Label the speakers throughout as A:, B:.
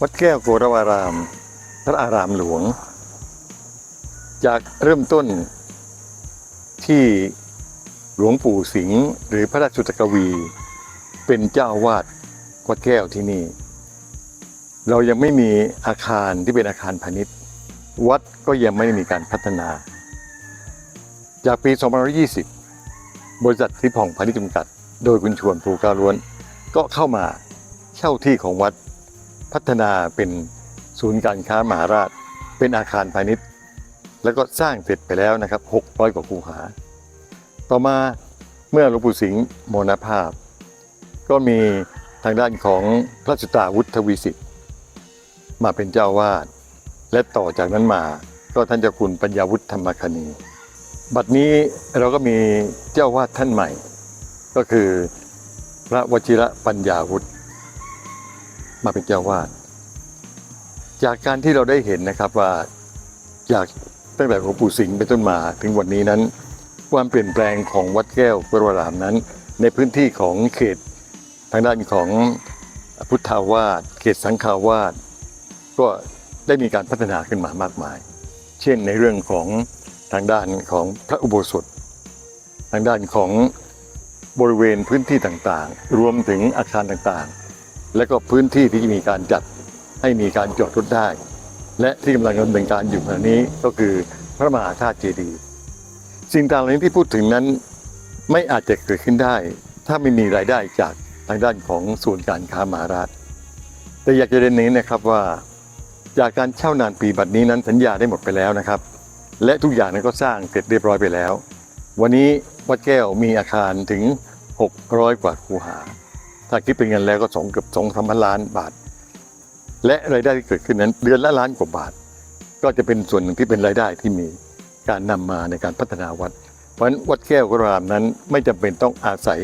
A: วัดแก้วโกรวาราม พระอารามหลวง จากเริ่มต้นที่หลวงปู่สิงห์หรือพระราชุตกวี เป็นเจ้าวาดวัดแก้วที่นี่ เรายังไม่มีอาคารที่เป็นอาคารพาณิชย์ วัดก็ยังไม่ได้มีการพัฒนา จากปี 2520 บริษัททิพย์ผ่องพาณิชย์จำกัด โดยคุณชวนภูกาล้วน ก็เข้ามาเช่าที่ของวัด พัฒนาเป็นศูนย์การค้ามหาราช เป็นอาคารพาณิชย์ แล้วก็สร้างเสร็จไปแล้วนะครับ 600 กว่าคูหา ต่อมาเมื่อหลวงปู่สิงห์มรณภาพ ก็มีทางด้านของพระสุตาวุฒวีสิทธิ์มาเป็นเจ้าวาด และต่อจากนั้นมาก็ท่านเจ้าคุณปัญญาวุฒิธรรมคณี บัดนี้เราก็มีเจ้าวาดท่านใหม่ ก็คือพระวชิระปัญญาวุฒิ มาเป็นเจ้าวาด จากการที่เราได้เห็นนะครับว่าจากตั้งแต่หลวงปู่สิงห์เป็นต้นมาถึงวันนี้นั้น ความเปลี่ยนแปลงของวัดแก้วกรวรามนั้น ในพื้นที่ของเขตทางด้านของพุทธาวาสเขตสังฆาวาสก็ได้มีการพัฒนาขึ้นมามากมาย เช่นในเรื่องของทางด้านของพระอุโบสถ ทางด้านของบริเวณพื้นที่ต่างๆ รวมถึงอาคารต่างๆ และก็พื้นที่ที่มีการจัดให้มีการจอดรถได้ และที่กำลังดำเนินการอยู่ขณะนี้ก็คือพระมหาธาตุเจดีย์สิ่งต่างเหล่านี้ที่พูดถึงนั้นไม่อาจจะเกิดขึ้นได้ ถ้าไม่มีรายได้จากทางด้านของส่วนการค้ามหาราชแต่อยากจะเรียนนี้นะครับว่า จากการเช่านานปีบัดนี้นั้นสัญญาได้หมดไปแล้วนะครับ และทุกอย่างนั้นก็สร้างเสร็จเรียบร้อยไปแล้ว วันนี้วัดแก้วมีอาคารถึง 600 กว่าคูหา ถ้าคิดเป็นเงินแล้วก็สองเกือบสองสามพันล้านบาท และรายได้ที่เกิดขึ้นนั้นเดือนละล้านกว่าบาท ก็จะเป็นส่วนหนึ่งที่เป็นรายได้ที่มีการนำมาในการพัฒนาวัด เพราะฉะนั้นวัดแก้วกรามนั้นไม่จำเป็นต้องอาศัย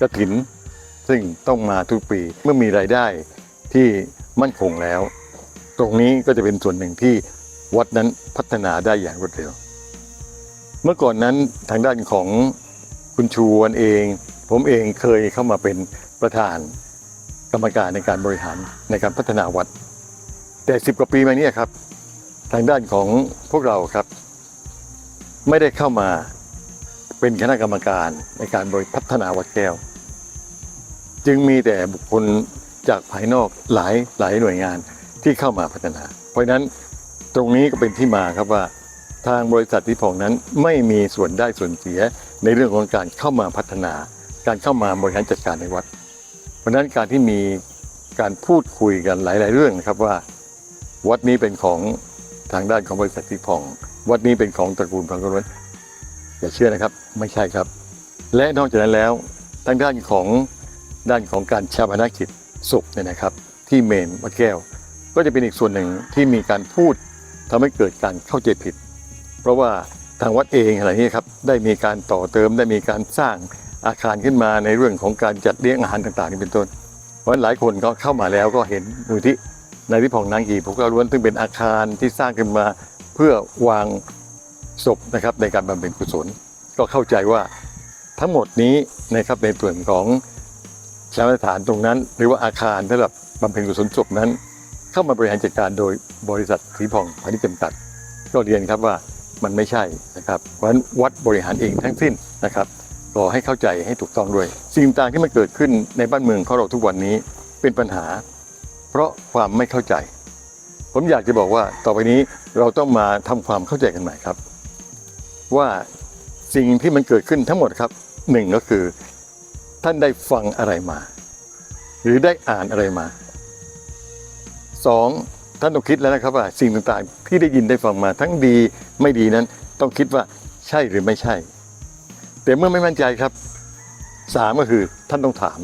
A: กระถิน ซึ่งต้องมาทุกปีเมื่อมีรายได้ที่มั่นคงแล้ว ตรงนี้ก็จะเป็นส่วนหนึ่งที่วัดนั้นพัฒนาได้อย่างรวดเร็ว เมื่อก่อนนั้นทางด้านของคุณชวนเอง ผมเองเคยเข้ามาเป็น ประธานกรรมการในการบริหารในการพัฒนาวัด แต่สิบกว่าปีมานี้ครับ ทางด้านของพวกเราครับ ไม่ได้เข้ามาเป็นคณะกรรมการในการบริพัฒนาวัดแก้ว จึงมีแต่บุคคลจากภายนอกหลายหลายหน่วยงานที่เข้ามาพัฒนา เพราะนั้นตรงนี้ก็เป็นที่มาครับว่าทางบริษัทที่พองนั้นไม่มีส่วนได้ส่วนเสียในเรื่องของการเข้ามาพัฒนา การเข้ามาบริหารจัดการในวัด ราะฉะนั้นการที่มีการพูดคุยกันหลาย ๆ เรื่องนะครับว่า วัดนี้เป็นของทางด้านของบริษัทที่พอง วัดนี้เป็นของตระกูลพังกรวนอย่าเชื่อนะครับ ไม่ใช่ครับ และนอกจากนั้นแล้วทางด้านของด้านของการชาปนกิจศพเนี่ยนะครับ ที่เมนวัดแก้ว ก็จะเป็นอีกส่วนหนึ่งที่มีการพูดทำให้เกิดการเข้าใจผิด เพราะว่าทางวัดเองอะไรนี้ครับได้มีการต่อเติมได้มีการสร้าง อาคารขึ้นมาในเรื่องของการจัดเลี้ยงอาหารต่างๆนี่เป็นต้น เพราะฉะนั้นหลายคนก็เข้ามาแล้วก็เห็นมูลที่ในที่ผ่องนางกีผมก็ล้วนซึ่งเป็นอาคารที่สร้างขึ้นมาเพื่อวางศพนะครับในการบำเพ็ญกุศล ก็เข้าใจว่าทั้งหมดนี้นะครับในส่วนของชาสถานตรงนั้น หรือว่าอาคารสำหรับบำเพ็ญกุศลศพนั้น เข้ามาบริหารจัดการโดยบริษัทสีผ่องพาณิชย์จำกัด ก็เรียนครับว่ามันไม่ใช่นะครับเพราะฉะนั้นวัดบริหารเองทั้งสิ้นนะครับ รอให้เข้าใจให้ถูกต้องด้วย สิ่งต่างที่มันเกิดขึ้นในบ้านเมืองของเราทุกวันนี้เป็นปัญหา เพราะความไม่เข้าใจ ผมอยากจะบอกว่าต่อไปนี้เราต้องมาทำความเข้าใจกันใหม่ครับ ว่าสิ่งที่มันเกิดขึ้นทั้งหมดครับหนึ่งก็คือ ท่านได้ฟังอะไรมา หรือได้อ่านอะไรมาสองท่านต้องคิดแล้วนะครับว่าสิ่งต่างๆ ที่ได้ยินได้ฟังมาทั้งดีไม่ดีนั้น ต้องคิดว่าใช่หรือไม่ใช่ แต่เมื่อไม่มั่นใจครับสามก็คือท่านต้องถาม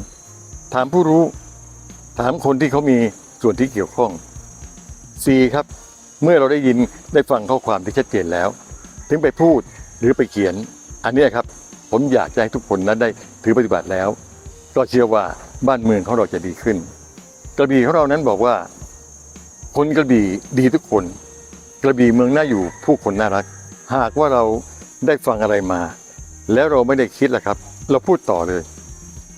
A: ถามผู้รู้ ถามคนที่เขามีส่วนที่เกี่ยวข้องสี่ครับ เมื่อเราได้ยินได้ฟังข้อความที่ชัดเจนแล้ว ถึงไปพูดหรือไปเขียน อันนี้ครับ ผมอยากจะให้ทุกคนนั้นได้ถือปฏิบัติแล้ว ก็เชื่อว่าบ้านเมืองของเราจะดีขึ้น กระบี่ของเรานั้นบอกว่า คนกระบี่ดีทุกคน กระบี่เมืองน่าอยู่ผู้คนน่ารัก หากว่าเราได้ฟังอะไรมา แล้วเราไม่ได้คิดแหละครับ เราพูดต่อเลย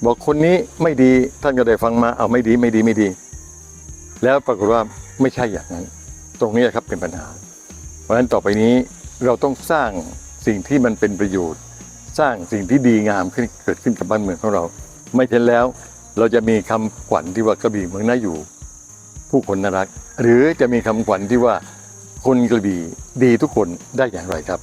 A: บอกคนนี้ไม่ดีท่านก็ได้ฟังมาเอาไม่ดีไม่ดีไม่ดี แล้วปรากฏว่าไม่ใช่อย่างนั้น ตรงนี้ครับเป็นปัญหา เพราะฉะนั้นต่อไปนี้เราต้องสร้างสิ่งที่มันเป็นประโยชน์ สร้างสิ่งที่ดีงามขึ้นเกิดขึ้นกับบ้านเมืองของเรา ไม่เช่นแล้ว เราจะมีคำขวัญที่ว่ากระบี่เมืองน่าอยู่ ผู้คนน่ารัก หรือจะมีคำขวัญที่ว่าคนกระบี่ดีทุกคนได้อย่างไรครับ